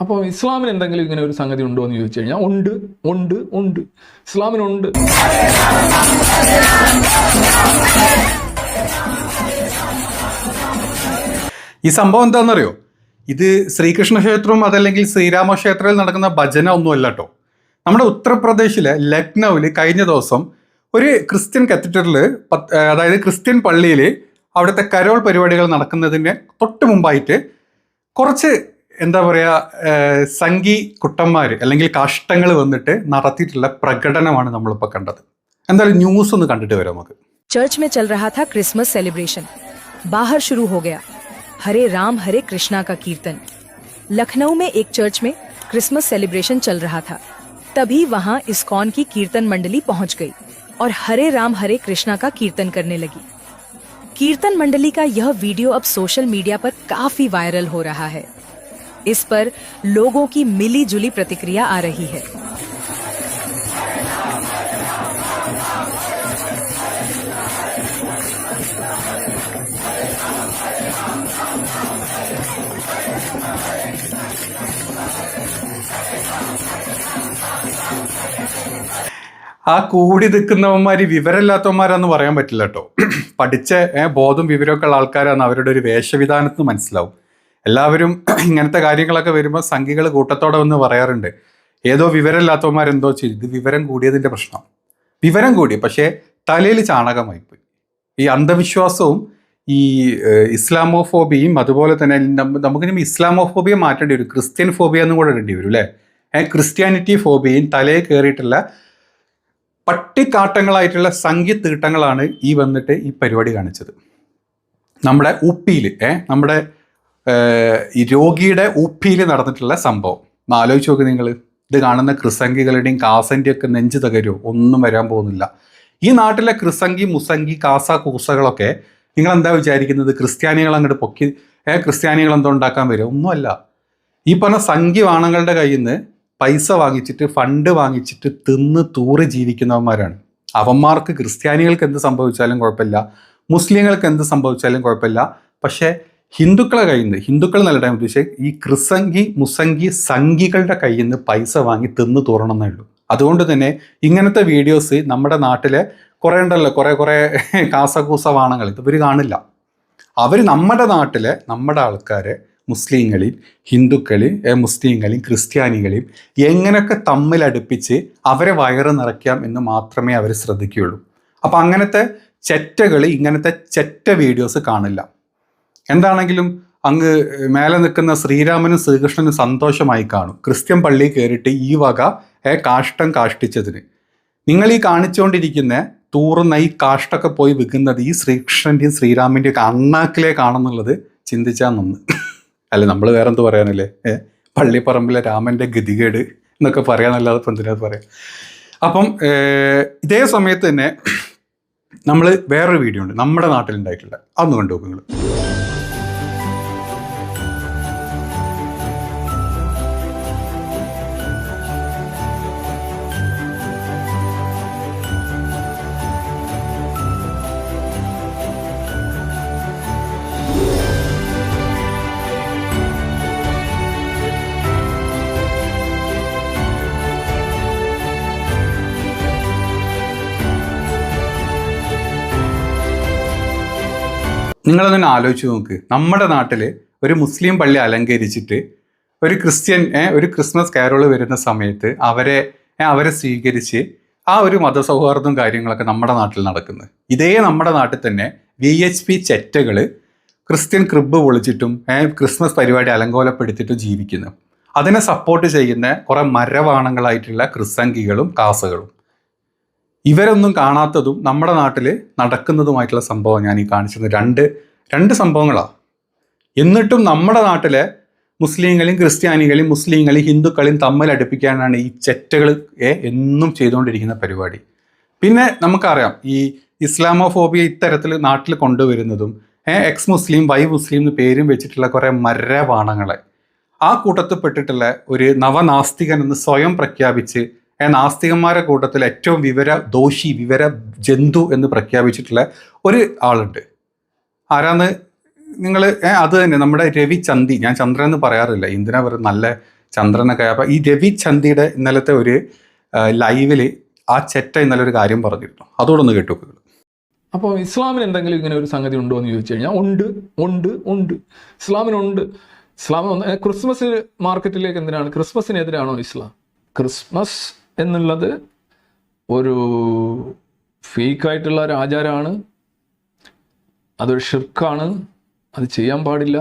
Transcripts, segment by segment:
അപ്പോൾ ഇസ്ലാമിന് എന്തെങ്കിലും ഇങ്ങനെ ഒരു സംഗതി ഉണ്ടോ എന്ന് ചോദിച്ചു കഴിഞ്ഞാൽ ഉണ്ട് ഉണ്ട് ഉണ്ട്. ഇസ്ലാമിനുണ്ട്. ഈ സംഭവം എന്താണെന്നറിയോ? ഇത് ശ്രീകൃഷ്ണ ക്ഷേത്രവും അതല്ലെങ്കിൽ ശ്രീരാമ ക്ഷേത്രത്തിൽ നടക്കുന്ന ഭജന ഒന്നുമല്ല കേട്ടോ നമ്മുടെ ഉത്തർപ്രദേശിലെ ലക്നൌവിൽ കഴിഞ്ഞ ദിവസം ഒരു ക്രിസ്ത്യൻ കത്തീഡ്രലിൽ അതായത് ക്രിസ്ത്യൻ പള്ളിയിൽ അവിടുത്തെ കരോൾ പരിപാടികൾ നടക്കുന്നതിന് തൊട്ട് മുമ്പായിട്ട് കുറച്ച് എന്താ പറയുക സംഗി കുട്ടന്മാർ അല്ലെങ്കിൽ കാഷ്ടങ്ങൾ വന്നിട്ട് നടത്തിയിട്ടുള്ള പ്രകടനമാണ് നമ്മളിപ്പോൾ കണ്ടത് എന്തായാലും ന്യൂസ് ഒന്ന് കണ്ടിട്ട് വരാം നമുക്ക് चर्च में चल रहा था क्रिसमस सेलिब्रेशन बाहर शुरू हो गया हरे राम हरे कृष्णा का कीर्तन लखनऊ में एक चर्च में क्रिसमस सेलिब्रेशन चल रहा था तभी वहां इस्कॉन की कीर्तन मंडली पहुंच गई और हरे राम हरे कृष्णा का कीर्तन करने लगी कीर्तन मंडली का यह वीडियो अब सोशल मीडिया पर काफी वायरल हो रहा है इस पर लोगों की मिली जुली प्रतिक्रिया आ रही है ആ കൂടി നിൽക്കുന്നവന്മാര് വിവരമില്ലാത്തവന്മാരാന്ന് പറയാൻ പറ്റില്ല കേട്ടോ പഠിച്ച ഏ, ബോധം വിവരമൊക്കെ ഉള്ള ആൾക്കാരാണ് അവരുടെ ഒരു വേഷവിധാനത്തിന് മനസ്സിലാവും എല്ലാവരും ഇങ്ങനത്തെ കാര്യങ്ങളൊക്കെ വരുമ്പോൾ സംഖ്യകൾ കൂട്ടത്തോടെ ഒന്ന് പറയാറുണ്ട്. ഏതോ വിവരമില്ലാത്തവന്മാരെന്തോ ചെയ്തു. ഇത് വിവരം കൂടിയതിന്റെ പ്രശ്നം. വിവരം കൂടി പക്ഷേ തലയിൽ ചാണകമായിപ്പോയി. ഈ അന്ധവിശ്വാസവും ഈ ഇസ്ലാമോഫോബിയയും ഇസ്ലാമോഫോബിയും അതുപോലെ തന്നെ നമുക്ക് നമുക്കിനി ഇസ്ലാമോഫോബിയ മാറ്റേണ്ടി വരും. ക്രിസ്ത്യൻ ഫോബിയ എന്നും കൂടെ ഇടേണ്ടി വരും അല്ലേ? ക്രിസ്ത്യാനിറ്റി ഫോബിയയും തലയിൽ കയറിയിട്ടുള്ള പട്ടിക്കാട്ടങ്ങളായിട്ടുള്ള സംഖ്യ തീട്ടങ്ങളാണ് ഈ വന്നിട്ട് ഈ പരിപാടി കാണിച്ചത്. നമ്മുടെ ഉപ്പിയിൽ നമ്മുടെ ഈ രോഗിയുടെ ഉപ്പിയിൽ നടന്നിട്ടുള്ള സംഭവം. ആലോചിച്ച് നോക്ക് നിങ്ങൾ ഇത് കാണുന്ന ക്രിസംഗികളുടെയും കാസന്റെയും ഒക്കെ നെഞ്ച് തകരുമോ ഒന്നും വരാൻ പോകുന്നില്ല. ഈ നാട്ടിലെ ക്രിസംഗി മുസംഗി കാസ കൂസകളൊക്കെ നിങ്ങൾ എന്താ വിചാരിക്കുന്നത്? ക്രിസ്ത്യാനികൾ അങ്ങോട്ട് പൊക്കി ക്രിസ്ത്യാനികൾ എന്തോ ഉണ്ടാക്കാൻ വരും? ഒന്നുമല്ല. ഈ പറഞ്ഞ സംഖ്യ വാണങ്ങളുടെ കയ്യിൽ നിന്ന് പൈസ വാങ്ങിച്ചിട്ട് ഫണ്ട് വാങ്ങിച്ചിട്ട് തിന്ന് തൂറി ജീവിക്കുന്നവന്മാരാണ്. അവന്മാർക്ക് ക്രിസ്ത്യാനികൾക്ക് എന്ത് സംഭവിച്ചാലും കുഴപ്പമില്ല. മുസ്ലിങ്ങൾക്ക് എന്ത് സംഭവിച്ചാലും കുഴപ്പമില്ല. പക്ഷേ ഹിന്ദുക്കളെ കയ്യിൽ നിന്ന് ഹിന്ദുക്കൾ നല്ല ടൈം ഈ ക്രിസംഗി മുസംഗി സംഘികളുടെ കയ്യിൽ നിന്ന് പൈസ വാങ്ങി തിന്ന് തൂറണം എന്നേ ഉള്ളൂ. അതുകൊണ്ട് തന്നെ ഇങ്ങനത്തെ വീഡിയോസ് നമ്മുടെ നാട്ടിലെ കുറേ ഉണ്ടല്ലോ കുറേ കുറേ കാസകൂസ വാണങ്ങൾ ഇവർ കാണില്ല. അവർ നമ്മുടെ നാട്ടിലെ നമ്മുടെ ആൾക്കാരെ മുസ്ലിങ്ങളിൽ ഹിന്ദുക്കളിൽ മുസ്ലിങ്ങളെയും ക്രിസ്ത്യാനികളെയും എങ്ങനെയൊക്കെ തമ്മിലടുപ്പിച്ച് അവരെ വയറ് നിറയ്ക്കാം എന്ന് മാത്രമേ അവർ ശ്രദ്ധിക്കുകയുള്ളൂ. അപ്പം അങ്ങനത്തെ ചെറ്റകൾ ഇങ്ങനത്തെ ചെറ്റ വീഡിയോസ് കാണില്ല. എന്താണെങ്കിലും അങ്ങ് മേലെ നിൽക്കുന്ന ശ്രീരാമനും ശ്രീകൃഷ്ണനും സന്തോഷമായി കാണും. ക്രിസ്ത്യൻ പള്ളി കയറിയിട്ട് ഈ വക ഏ, കാഷ്ടം കാഷ്ടിച്ചതിന്. നിങ്ങൾ ഈ കാണിച്ചുകൊണ്ടിരിക്കുന്ന തൂറുന്ന ഈ കാഷ്ടൊക്കെ പോയി വിൽക്കുന്നത് ഈ ശ്രീകൃഷ്ണന്റെയും ശ്രീരാമന്റെയും ഒക്കെ അണ്ണാക്കിലേക്കാണെന്നുള്ളത് ചിന്തിച്ചാൽ നന്ന്. അല്ല നമ്മൾ വേറെ എന്ത് പറയാനല്ലേ? ഏ പള്ളിപ്പറമ്പിലെ രാമന്റെ ഗതികേട് എന്നൊക്കെ പറയാനല്ലാതെ ഇപ്പം എന്തിനാ പറയാം? അപ്പം ഇതേ സമയത്ത് തന്നെ നമ്മൾ വേറൊരു വീഡിയോ ഉണ്ട് നമ്മുടെ നാട്ടിലുണ്ടായിട്ടുള്ള അതൊന്ന് കണ്ടു നോക്കുക നിങ്ങളതൊന്ന് ആലോചിച്ച് നോക്ക്. നമ്മുടെ നാട്ടിൽ ഒരു മുസ്ലിം പള്ളി അലങ്കരിച്ചിട്ട് ഒരു ക്രിസ്ത്യൻ ഒരു ക്രിസ്മസ് കാരോൾ വരുന്ന സമയത്ത് അവരെ അവരെ സ്വീകരിച്ച് ആ ഒരു മതസൗഹാർദ്ദവും കാര്യങ്ങളൊക്കെ നമ്മുടെ നാട്ടിൽ നടക്കുന്നത് ഇതേ നമ്മുടെ നാട്ടിൽ തന്നെ വി എച്ച് പി ചെറ്റകൾ ക്രിസ്ത്യൻ ക്രിബ് പൊളിച്ചിട്ടും ക്രിസ്മസ് പരിപാടി അലങ്കോലപ്പെടുത്തിയിട്ടും ജീവിക്കുന്നു. അതിനെ സപ്പോർട്ട് ചെയ്യുന്ന കുറേ മരവാണങ്ങളായിട്ടുള്ള ക്രിസ്സംഗികളും കാസകളും. ഇവരൊന്നും കാണാത്തതും നമ്മുടെ നാട്ടിൽ നടക്കുന്നതുമായിട്ടുള്ള സംഭവം ഞാൻ ഈ കാണിച്ചത് രണ്ട് രണ്ട് സംഭവങ്ങളാണ് എന്നിട്ടും നമ്മുടെ നാട്ടിലെ മുസ്ലിങ്ങളെയും ക്രിസ്ത്യാനികളെയും മുസ്ലിങ്ങളെയും ഹിന്ദുക്കളെയും തമ്മിൽ അടുപ്പിക്കാനാണ് ഈ ചെറ്റകൾ എന്നും ചെയ്തുകൊണ്ടിരിക്കുന്ന പരിപാടി. പിന്നെ നമുക്കറിയാം ഈ ഇസ്ലാമോഫോബിയ ഇത്തരത്തിൽ നാട്ടിൽ കൊണ്ടുവരുന്നതും എക്സ് മുസ്ലിം വൈ മുസ്ലിം എന്ന് പേരും വെച്ചിട്ടുള്ള കുറേ മരവാണങ്ങളെ ആ കൂട്ടത്തിൽ പെട്ടിട്ടുള്ള ഒരു നവനാസ്തികൻ എന്ന് സ്വയം പ്രഖ്യാപിച്ച് നാസ്തികന്മാരുടെ കൂട്ടത്തിൽ ഏറ്റവും വിവര ദോഷി വിവര ജന്തു എന്ന് പ്രഖ്യാപിച്ചിട്ടുള്ള ഒരു ആളുണ്ട്. ആരാന്ന് നിങ്ങൾ അത് തന്നെ നമ്മുടെ രവി ചന്തി. ഞാൻ ചന്ദ്രൻ എന്ന് പറയാറില്ല. എന്തിനാ പറയുക നല്ല ചന്ദ്രനൊക്കെ അപ്പോൾ ഈ രവി ചന്തിയുടെ ഇന്നലത്തെ ഒരു ലൈവിൽ ആ ചെറ്റ ഇന്നലെ ഒരു കാര്യം പറഞ്ഞിരുന്നു. അതോടൊന്ന് കേട്ടു അപ്പോൾ ഇസ്ലാമിന് എന്തെങ്കിലും ഇങ്ങനെ ഒരു സംഗതി ഉണ്ടോ എന്ന് ചോദിച്ചു കഴിഞ്ഞാൽ ഉണ്ട് ഉണ്ട് ഉണ്ട്. ഇസ്ലാമിനുണ്ട്. ഇസ്ലാം ക്രിസ്മസ് മാർക്കറ്റിലേക്ക് എന്തിനാണ്? ക്രിസ്മസിനെതിരാണോ ഇസ്ലാം? ക്രിസ്മസ് എന്നുള്ളത് ഒരു ഫേക്കായിട്ടുള്ള ഒരു ആചാരമാണ്. അതൊരു ഷിർക്കാണ് അത് ചെയ്യാൻ പാടില്ല.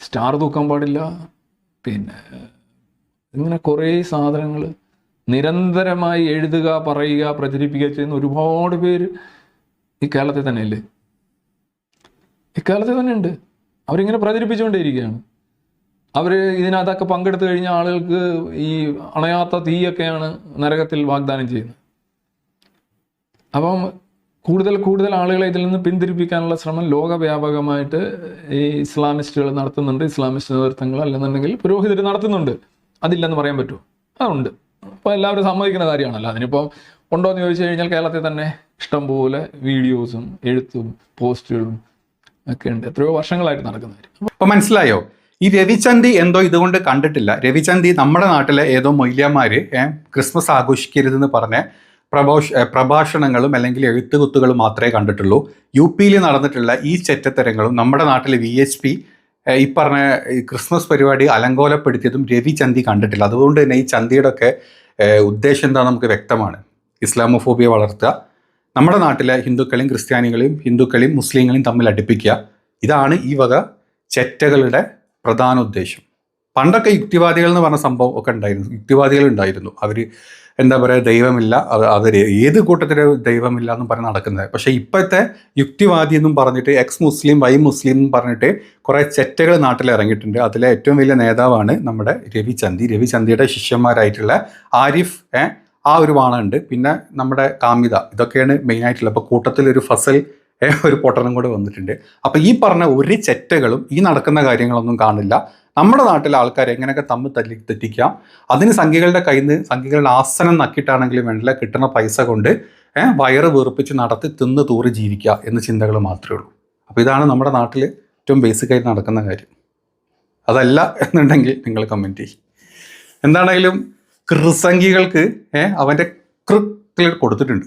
സ്റ്റാർ തൂക്കാൻ പാടില്ല. പിന്നെ ഇങ്ങനെ കുറേ സാധനങ്ങൾ നിരന്തരമായി എഴുതുക പറയുക പ്രചരിപ്പിക്കുക ചെയ്യുന്ന ഒരുപാട് പേര് ഈ കേരളത്തിൽ തന്നെ ഇല്ലേ ഇക്കാലത്തിൽ തന്നെ ഉണ്ട് അവരിങ്ങനെ പ്രചരിപ്പിച്ചുകൊണ്ടേയിരിക്കുകയാണ്. അവർ ഇതിനകത്തൊക്കെ പങ്കെടുത്തു കഴിഞ്ഞ ആളുകൾക്ക് ഈ അണയാത്ത തീയൊക്കെയാണ് നരകത്തിൽ വാഗ്ദാനം ചെയ്യുന്നത്. അപ്പം കൂടുതൽ കൂടുതൽ ആളുകളെ ഇതിൽ നിന്ന് പിന്തിരിപ്പിക്കാനുള്ള ശ്രമം ലോകവ്യാപകമായിട്ട് ഈ ഇസ്ലാമിസ്റ്റുകൾ നടത്തുന്നുണ്ട്. ഇസ്ലാമിസ്റ്റ് നേതൃത്വങ്ങൾ അല്ലെന്നുണ്ടെങ്കിൽ പുരോഹിതർ നടത്തുന്നുണ്ട്. അതില്ലെന്ന് പറയാൻ പറ്റുമോ? അതുണ്ട് അപ്പോൾ എല്ലാവരും സമ്മതിക്കുന്ന കാര്യമാണല്ലോ. അതിനിപ്പോൾ ഉണ്ടോ എന്ന് ചോദിച്ചു കഴിഞ്ഞാൽ കേരളത്തിൽ തന്നെ ഇഷ്ടംപോലെ വീഡിയോസും എഴുത്തും പോസ്റ്റുകളും ഒക്കെ ഉണ്ട്. എത്രയോ വർഷങ്ങളായിട്ട് നടക്കുന്ന കാര്യം. അപ്പോൾ മനസ്സിലായോ? ഈ രവിചന്തി എന്തോ ഇതുകൊണ്ട് കണ്ടിട്ടില്ല. രവിചന്തി നമ്മുടെ നാട്ടിലെ ഏതോ മൊയ്ലിയന്മാര് ക്രിസ്മസ് ആഘോഷിക്കരുതെന്ന് പറഞ്ഞ പ്രഭാഷ പ്രഭാഷണങ്ങളും അല്ലെങ്കിൽ എഴുത്തുകുത്തുകളും മാത്രമേ കണ്ടിട്ടുള്ളൂ. യു പിയിൽ നടന്നിട്ടുള്ള ഈ ചെറ്റത്തരങ്ങളും നമ്മുടെ നാട്ടിലെ വി എച്ച് പി ഈ പറഞ്ഞ ക്രിസ്മസ് പരിപാടി അലങ്കോലപ്പെടുത്തിയതും രവിചന്തി കണ്ടിട്ടില്ല. അതുകൊണ്ട് തന്നെ ഈ ചന്തിയുടെ ഒക്കെ ഉദ്ദേശം എന്താ നമുക്ക് വ്യക്തമാണ്. ഇസ്ലാമോഫോബിയ വളർത്തുക നമ്മുടെ നാട്ടിലെ ഹിന്ദുക്കളെയും ക്രിസ്ത്യാനികളെയും ഹിന്ദുക്കളെയും മുസ്ലിങ്ങളെയും തമ്മിൽ അടുപ്പിക്കുക. ഇതാണ് ഈ വക ചെറ്റകളുടെ പ്രധാന ഉദ്ദേശം. പണ്ടൊക്കെ യുക്തിവാദികൾ എന്ന് പറഞ്ഞ സംഭവം ഒക്കെ ഉണ്ടായിരുന്നു. യുക്തിവാദികൾ ഉണ്ടായിരുന്നു. അവർ എന്താ പറയുക ദൈവമില്ല. അവർ ഏത് കൂട്ടത്തിലെ ദൈവമില്ല എന്ന് പറഞ്ഞ് നടക്കുന്നത്. പക്ഷേ ഇപ്പോഴത്തെ യുക്തിവാദി എന്നും പറഞ്ഞിട്ട് എക്സ് മുസ്ലിം വൈ മുസ്ലിം എന്നും പറഞ്ഞിട്ട് കുറേ ചെറ്റകൾ നാട്ടിൽ ഇറങ്ങിയിട്ടുണ്ട്. അതിലെ ഏറ്റവും വലിയ നേതാവാണ് നമ്മുടെ രവിചന്തി രവിചന്തിയുടെ ശിഷ്യന്മാരായിട്ടുള്ള ആരിഫ് ആ ഒരു വാണുണ്ട്. പിന്നെ നമ്മുടെ കാമിത. ഇതൊക്കെയാണ് മെയിനായിട്ടുള്ളത് അപ്പോൾ കൂട്ടത്തിലൊരു ഫസൽ ഒരു പൊട്ടനും കൂടെ വന്നിട്ടുണ്ട്. അപ്പോൾ ഈ പറഞ്ഞ ഒരു ചെറ്റകളും ഈ നടക്കുന്ന കാര്യങ്ങളൊന്നും കാണില്ല. നമ്മുടെ നാട്ടിലെ ആൾക്കാർ എങ്ങനെയൊക്കെ തമ്മിൽ തല്ലി തെറ്റിക്കാം? അതിന് സംഖ്യകളുടെ കയ്യിൽ നിന്ന് സംഖ്യകളുടെ ആസനം നക്കിയിട്ടാണെങ്കിലും വേണ്ടില്ല കിട്ടുന്ന പൈസ കൊണ്ട് വയറ് വീർപ്പിച്ച് നടത്തി തിന്ന് തൂറി ജീവിക്കുക എന്ന ചിന്തകൾ മാത്രമേ ഉള്ളൂ. അപ്പോൾ ഇതാണ് നമ്മുടെ നാട്ടിൽ ഏറ്റവും ബേസിക്കായിട്ട് നടക്കുന്ന കാര്യം. അതല്ല എന്നുണ്ടെങ്കിൽ നിങ്ങൾ കമന്റ് ചെയ്യും. എന്താണെങ്കിലും കൃസംഖികൾക്ക് അവന്റെ കൃ കൊടുത്തിട്ടുണ്ട്.